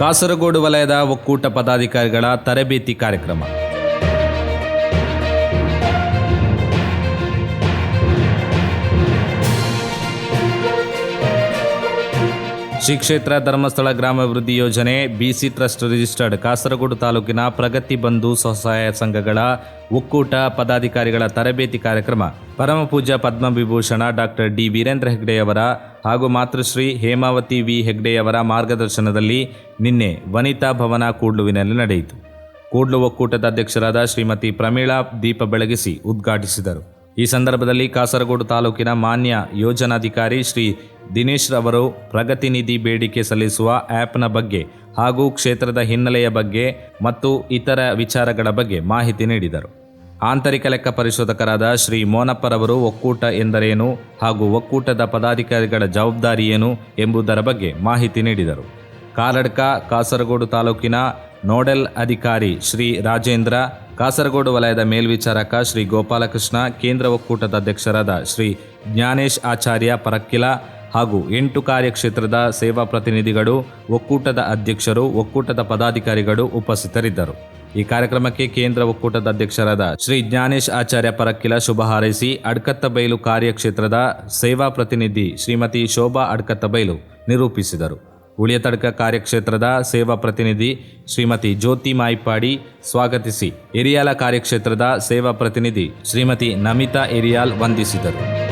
ಕಾಸರಗೋಡು ವಲಯದ ಒಕ್ಕೂಟ ಪದಾಧಿಕಾರಿಗಳ ತರಬೇತಿ ಕಾರ್ಯಕ್ರಮ. ಶ್ರೀ ಕ್ಷೇತ್ರ ಧರ್ಮಸ್ಥಳ ಗ್ರಾಮಾಭಿವೃದ್ಧಿ ಯೋಜನೆ ಬಿಸಿ ಟ್ರಸ್ಟ್ ರಿಜಿಸ್ಟರ್ಡ್ ಕಾಸರಗೋಡು ತಾಲೂಕಿನ ಪ್ರಗತಿ ಬಂಧು ಸ್ವಸಹಾಯ ಸಂಘಗಳ ಒಕ್ಕೂಟ ಪದಾಧಿಕಾರಿಗಳ ತರಬೇತಿ ಕಾರ್ಯಕ್ರಮ. ಪರಮ ಪೂಜ್ಯ ಪದ್ಮವಿಭೂಷಣ ಡಾಕ್ಟರ್ ಡಿ ವೀರೇಂದ್ರ ಹೆಗ್ಡೆಯವರ ಹಾಗೂ ಮಾತೃಶ್ರೀ ಹೇಮಾವತಿ ವಿ ಹೆಗ್ಡೆಯವರ ಮಾರ್ಗದರ್ಶನದಲ್ಲಿ ನಿನ್ನೆ ವನಿತಾ ಭವನ ಕೂಡ್ಲುವಿನಲ್ಲಿ ನಡೆಯಿತು. ಕೂಡ್ಲು ಒಕ್ಕೂಟದ ಅಧ್ಯಕ್ಷರಾದ ಶ್ರೀಮತಿ ಪ್ರಮೀಳಾ ದೀಪ ಬೆಳಗಿಸಿ ಉದ್ಘಾಟಿಸಿದರು. ಈ ಸಂದರ್ಭದಲ್ಲಿ ಕಾಸರಗೋಡು ತಾಲೂಕಿನ ಮಾನ್ಯ ಯೋಜನಾಧಿಕಾರಿ ಶ್ರೀ ದಿನೇಶ್ ರವರು ಪ್ರಗತಿ ನಿಧಿ ಬೇಡಿಕೆ ಸಲ್ಲಿಸುವ ಆ್ಯಪ್ನ ಬಗ್ಗೆ ಹಾಗೂ ಕ್ಷೇತ್ರದ ಹಿನ್ನೆಲೆಯ ಬಗ್ಗೆ ಮತ್ತು ಇತರ ವಿಚಾರಗಳ ಬಗ್ಗೆ ಮಾಹಿತಿ ನೀಡಿದರು. ಆಂತರಿಕ ಲೆಕ್ಕ ಪರಿಶೋಧಕರಾದ ಶ್ರೀ ಮೋನಪ್ಪರವರು ಒಕ್ಕೂಟ ಎಂದರೇನು ಹಾಗೂ ಒಕ್ಕೂಟದ ಪದಾಧಿಕಾರಿಗಳ ಜವಾಬ್ದಾರಿ ಏನು ಎಂಬುದರ ಬಗ್ಗೆ ಮಾಹಿತಿ ನೀಡಿದರು. ಕಾರಡ್ಕ, ಕಾಸರಗೋಡು ತಾಲೂಕಿನ ನೋಡೆಲ್ ಅಧಿಕಾರಿ ಶ್ರೀ ರಾಜೇಂದ್ರ, ಕಾಸರಗೋಡು ವಲಯದ ಮೇಲ್ವಿಚಾರಕ ಶ್ರೀ ಗೋಪಾಲಕೃಷ್ಣ, ಕೇಂದ್ರ ಒಕ್ಕೂಟದ ಅಧ್ಯಕ್ಷರಾದ ಶ್ರೀ ಜ್ಞಾನೇಶ್ ಆಚಾರ್ಯ ಪರಕ್ಕಿಲ ಹಾಗೂ ಎಂಟು ಕಾರ್ಯಕ್ಷೇತ್ರದ ಸೇವಾ ಪ್ರತಿನಿಧಿಗಳು, ಒಕ್ಕೂಟದ ಅಧ್ಯಕ್ಷರು, ಒಕ್ಕೂಟದ ಪದಾಧಿಕಾರಿಗಳು ಉಪಸ್ಥಿತರಿದ್ದರು. ಈ ಕಾರ್ಯಕ್ರಮಕ್ಕೆ ಕೇಂದ್ರ ಒಕ್ಕೂಟದ ಅಧ್ಯಕ್ಷರಾದ ಶ್ರೀ ಜ್ಞಾನೇಶ್ ಆಚಾರ್ಯ ಪರಕ್ಕಿಲ ಶುಭ ಹಾರೈಸಿ ಅಡ್ಕತ್ತಬೈಲು ಕಾರ್ಯಕ್ಷೇತ್ರದ ಸೇವಾ ಪ್ರತಿನಿಧಿ ಶ್ರೀಮತಿ ಶೋಭಾ ಅಡ್ಕತ್ತಬೈಲು ನಿರೂಪಿಸಿದರು. ಉಳಿಯತಡ್ಕ ಕಾರ್ಯಕ್ಷೇತ್ರದ ಸೇವಾ ಪ್ರತಿನಿಧಿ ಶ್ರೀಮತಿ ಜ್ಯೋತಿ ಮಾಯಿಪಾಡಿ ಸ್ವಾಗತಿಸಿ. ಎರಿಯಾಲ ಕಾರ್ಯಕ್ಷೇತ್ರದ ಸೇವಾ ಪ್ರತಿನಿಧಿ ಶ್ರೀಮತಿ ನಮಿತಾ ಎರಿಯಾಲ್ ವಂದಿಸಿದರು.